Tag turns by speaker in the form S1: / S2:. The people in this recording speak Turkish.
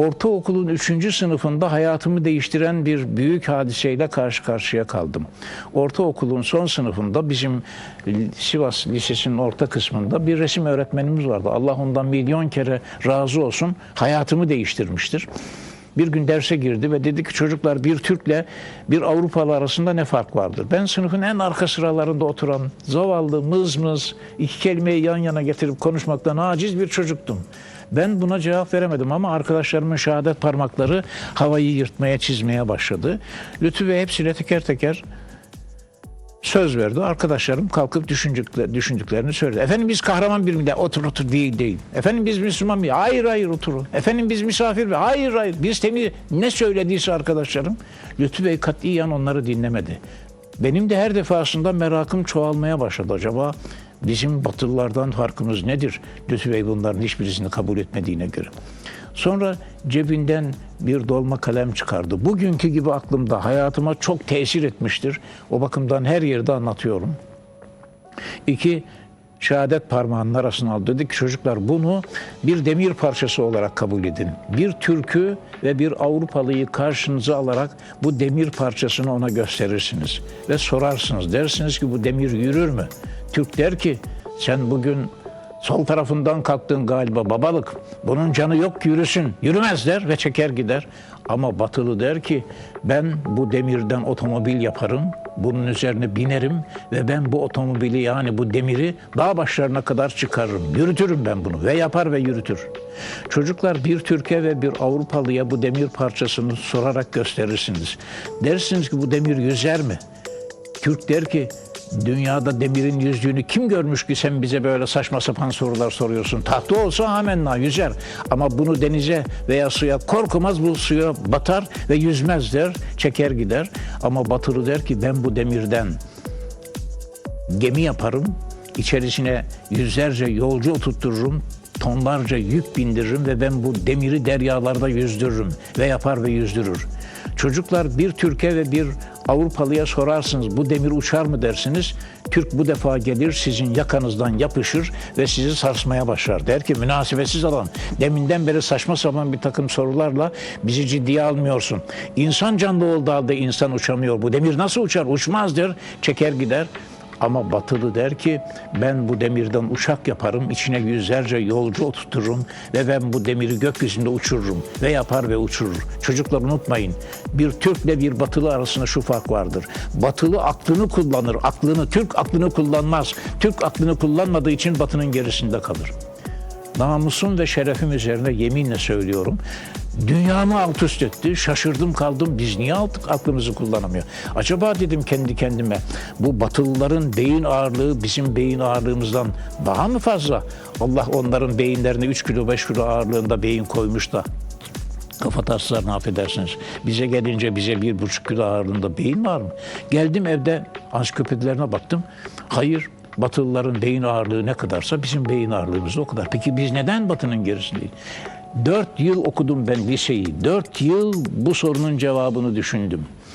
S1: Ortaokulun 3. sınıfında hayatımı değiştiren bir büyük hadiseyle karşı karşıya kaldım. Ortaokulun son sınıfında bizim Sivas Lisesi'nin orta kısmında bir resim öğretmenimiz vardı. Allah ondan milyon kere razı olsun. Hayatımı değiştirmiştir. Bir gün derse girdi ve dedi ki çocuklar bir Türk'le bir Avrupalı arasında ne fark vardır? Ben sınıfın en arka sıralarında oturan zavallı mız mız iki kelimeyi yan yana getirip konuşmaktan aciz bir çocuktum. Ben buna cevap veremedim ama arkadaşlarımın şehadet parmakları havayı yırtmaya çizmeye başladı. Lütfü Bey hepsine teker teker söz verdi. Arkadaşlarım kalkıp düşündükler, düşündüklerini söyledi. Efendim biz kahraman bir millet. Otur otur değil değil. Efendim biz Müslüman mıyız? Hayır hayır oturun. Efendim biz misafir mi? Hayır hayır. Biz temiz. Ne söylediyse arkadaşlarım. Lütfü Bey katiyen onları dinlemedi. Benim de her defasında merakım çoğalmaya başladı. Acaba bizim Batılılardan farkımız nedir? Lütfü Bey bunların hiçbirisini kabul etmediğine göre. Sonra cebinden bir dolma kalem çıkardı. Bugünkü gibi aklımda hayatıma çok tesir etmiştir. O bakımdan her yerde anlatıyorum. İki, şehadet parmağının arasına aldı. Dedi ki çocuklar bunu bir demir parçası olarak kabul edin. Bir Türk'ü ve bir Avrupalıyı karşınıza alarak bu demir parçasını ona gösterirsiniz. Ve sorarsınız. Dersiniz ki bu demir yürür mü? Türk der ki sen bugün sol tarafından kalktın galiba babalık. Bunun canı yok yürüsün. Yürümez der ve çeker gider. Ama batılı der ki ben bu demirden otomobil yaparım. Bunun üzerine binerim ve ben bu otomobili yani bu demiri dağ başlarına kadar çıkarırım. Yürütürüm ben bunu ve yapar ve yürütür. Çocuklar bir Türkiye ve bir Avrupalıya bu demir parçasını sorarak gösterirsiniz. Dersiniz ki bu demir yüzer mi? Türk der ki dünyada demirin yüzdüğünü kim görmüş ki sen bize böyle saçma sapan sorular soruyorsun. Tahta olsa amenna yüzer. Ama bunu denize veya suya korkumaz bu suya batar ve yüzmez der. Çeker gider. Ama batılı der ki ben bu demirden gemi yaparım. içerisine yüzlerce yolcu oturttururum. Tonlarca yük bindiririm ve ben bu demiri deryalarda yüzdürürüm ve yapar ve yüzdürür. Çocuklar bir Türkiye ve bir Avrupalıya sorarsınız bu demir uçar mı dersiniz. Türk bu defa gelir sizin yakanızdan yapışır ve sizi sarsmaya başlar. Der ki münasebetsiz adam deminden beri saçma sapan bir takım sorularla bizi ciddiye almıyorsun. İnsan canlı olduğu halde insan uçamıyor. Bu demir nasıl uçar? Uçmaz der. Çeker gider. Ama batılı der ki ben bu demirden uçak yaparım, içine yüzlerce yolcu oturturum ve ben bu demiri gökyüzünde uçururum ve yapar ve uçurur. Çocuklar unutmayın bir Türkle bir batılı arasında şu fark vardır. Batılı aklını kullanır, aklını, Türk aklını kullanmaz. Türk aklını kullanmadığı için batının gerisinde kalır. Namusum ve şerefim üzerine yeminle söylüyorum. Dünyamı alt üst etti. Şaşırdım kaldım. Biz niye altık aklımızı kullanamıyor? Acaba dedim kendi kendime bu batılıların beyin ağırlığı bizim beyin ağırlığımızdan daha mı fazla? Allah onların beyinlerine 3 kilo 5 kilo ağırlığında beyin koymuş da kafa taslarını affedersiniz. Bize gelince bize bir buçuk kilo ağırlığında beyin var mı? Geldim evde ansiklopedilerine baktım. Hayır Batılıların beyin ağırlığı ne kadarsa bizim beyin ağırlığımız o kadar. Peki biz neden Batı'nın gerisindeyiz? Dört yıl okudum ben liseyi. Dört yıl bu sorunun cevabını düşündüm.